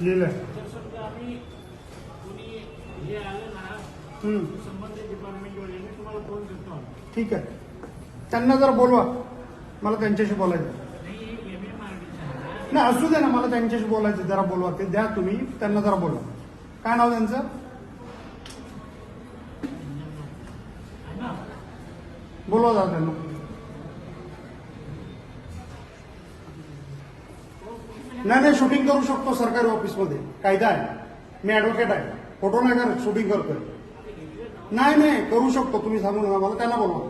लिहिलंय ठीक आहे. त्यांना जरा बोलवा. मला त्यांच्याशी बोलायचं. नाही असू दे ना मला त्यांच्याशी बोलायचं जरा बोलवा. ते द्या तुम्ही. त्यांना जरा बोलवा. काय नाव त्यांचं? बोलवा जरा त्यांना. नाही नाही शूटिंग करू शकतो सरकारी ऑफिसमध्ये कायदा आहे. मी ऍडव्होकेट आहे. फोटो नाही करत शूटिंग करतोय. नाही नाही करू शकतो. तुम्ही सांगून नका. मला त्यांना बोलवा.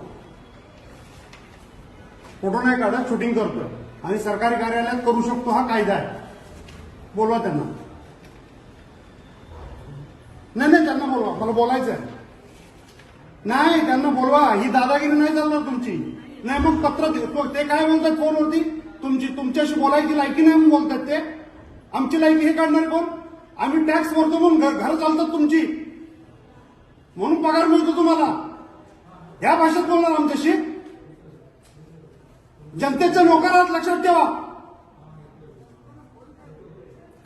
फोटो नाही काढत शूटिंग करतोय. आणि सरकारी कार्यालयात करू शकतो हा कायदा आहे. बोलवा त्यांना. नाही नाही त्यांना बोलवा. मला बोलायचं आहे. नाही त्यांना बोलवा. ही दादागिरी नाही चालणार तुमची. नाही मग पत्र ते काय म्हणतात फोनवरती? तुमची तुमच्याशी बोलायची लायकी नाही म्हणून बोलतात ते. आमची लायकी हे काढणार कोण? आम्ही टॅक्स भरतो म्हणून घर घर चालतात तुमची. म्हणून पगार मिळतो तुम्हाला. या भाषेत बोलणार आमच्याशी? जनतेच्या नोकरात लक्षात ठेवा.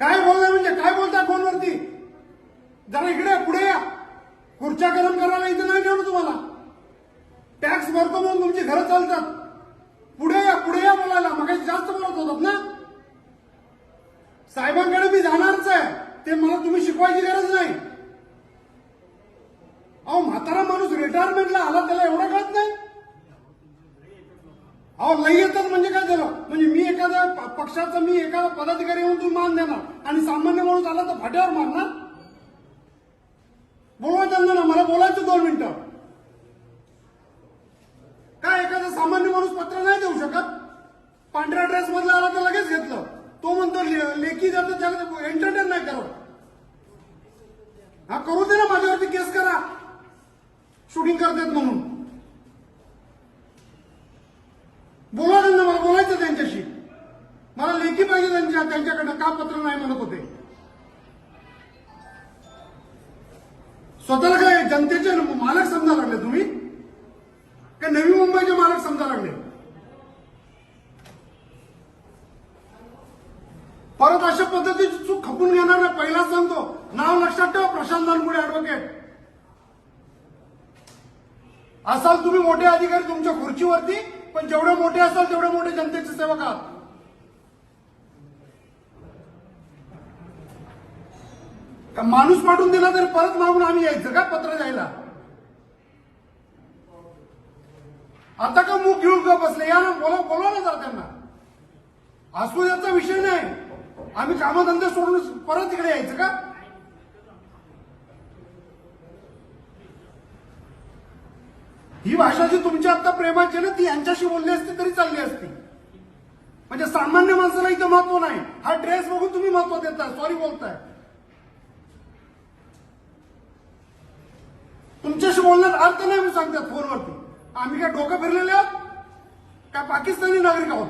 काय बोलणार म्हणजे? काय बोलताय फोनवरती? जरा इकडे पुढे या. खुर्च्या गरम करायला इथे नाही ठेवलं तुम्हाला. टॅक्स भरतो म्हणून तुमची घरं चालतात पुढे या पुढे या बोलायला मग जास्त बोलत होतात ना साहेबांकडे मी जाणारच आहे ते मला तुम्ही शिकवायची गरज नाही. अहो म्हातारा माणूस रिटायरमेंटला आला त्याला एवढं कळत नाही? अहो लई येतात म्हणजे काय झालं म्हणजे मी एखाद्या प- पक्षाचा मी एखादा पदाधिकारी येऊन तुम्ही मान देणार आणि सामान्य माणूस आला तर फाट्यावर मारणार? बोलवा त्यांना ना मला बोलायचं दोन मिनिटं काय एखादा सामान्य माणूस पत्र नाही देऊ शकत पांढऱ्या ड्रेस मधला आला तर लगेच घेतलं तो म्हणतो ले- लेखी जातो त्याला एंटरटेन नाही करत हा करू केस करा. शूटिंग करतात म्हणून. बोला त्यांना मला बोलायचं त्यांच्याशी. मला लेखी पाहिजे त्यांच्या त्यांच्याकडनं का पत्र नाही म्हणत होते. स्वतःला काय जनतेचे मालक समजा लागले तुम्ही? का नवी मुंबईचे मालक समजा लागले? परत अशा पद्धतीची चूक खपून घेणार नाही पहिलाच सांगतो. नाव लक्षात ठेवा प्रशांत दानपुडे असाल तुम्ही मोठे अधिकारी तुमच्या खुर्चीवरती पण जेवढे मोठे असाल तेवढे मोठे जनतेचे सेवक आहात. का माणूस पाठवून दिला तर परत मागून आम्ही यायचं का पत्र द्यायला? आता का मुख घेऊन का बसले? या ना बोला बोला ना त्यांना असू याचा विषय नाही. आम्ही कामधंदे सोडून परत इकडे यायचं का? ही भाषा जी तुमच्या आता प्रेमाची ना ती यांच्याशी बोलली असती तरी चालली असती. म्हणजे सामान्य माणसाला इथं महत्त्व नाही. हा ड्रेस बघून तुम्ही महत्त्व देता सॉरी बोलताय. तुमच्याशी बोलण्यात अर्थ नाही मी सांगतात फोनवरती. आम्ही काय डोकं फिरलेले आहोत? काय पाकिस्तानी नागरिक आहोत?